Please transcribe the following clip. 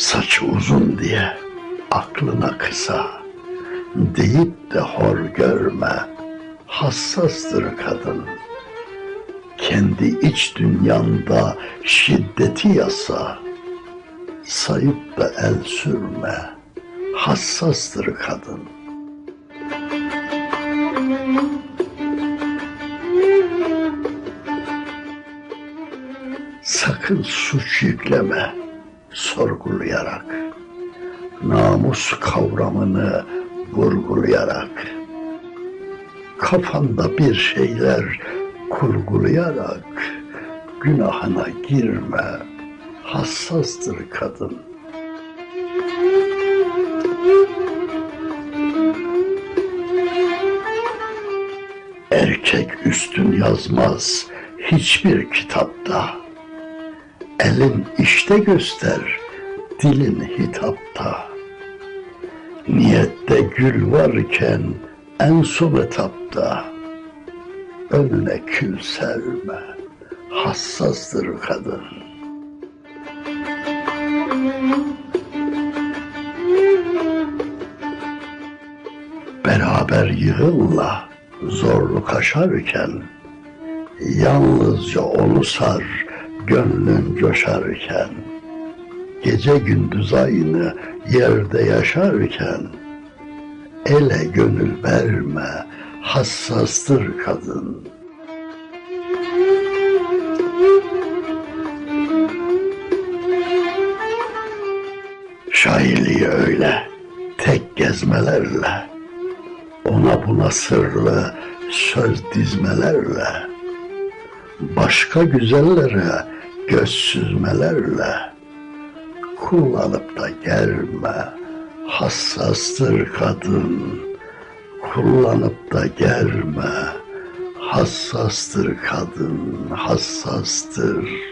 Yaş uzun diye aklına kısa deyip de hor görme hassastır kadın. Kendi iç dünyanda şiddeti yasa sayıp da el sürme hassastır kadın. Sakın suç yükleme sorgulayarak, namus kavramını vurgulayarak, kafanda bir şeyler kurgulayarak günahına girme, hassastır kadın. Erkek üstün yazmaz hiçbir kitapta. Elin işte göster, dilin hitapta. Niyette gül varken en son etapta. Önüne kül serme, hassastır kadın. Beraber yığınla zorluk aşarken, Yalnızca onu sar, gönlün coşarken, Gece gündüz aynı yerde yaşarken, Ele gönül verme, hassastır kadın. Şairliği öyle, tek gezmelerle, Ona buna sırlı söz dizmelerle, başka güzellere göz süzmelerle kullanıp da gelme. Hassastır kadın kullanıp da gelme. Hassastır kadın hassastır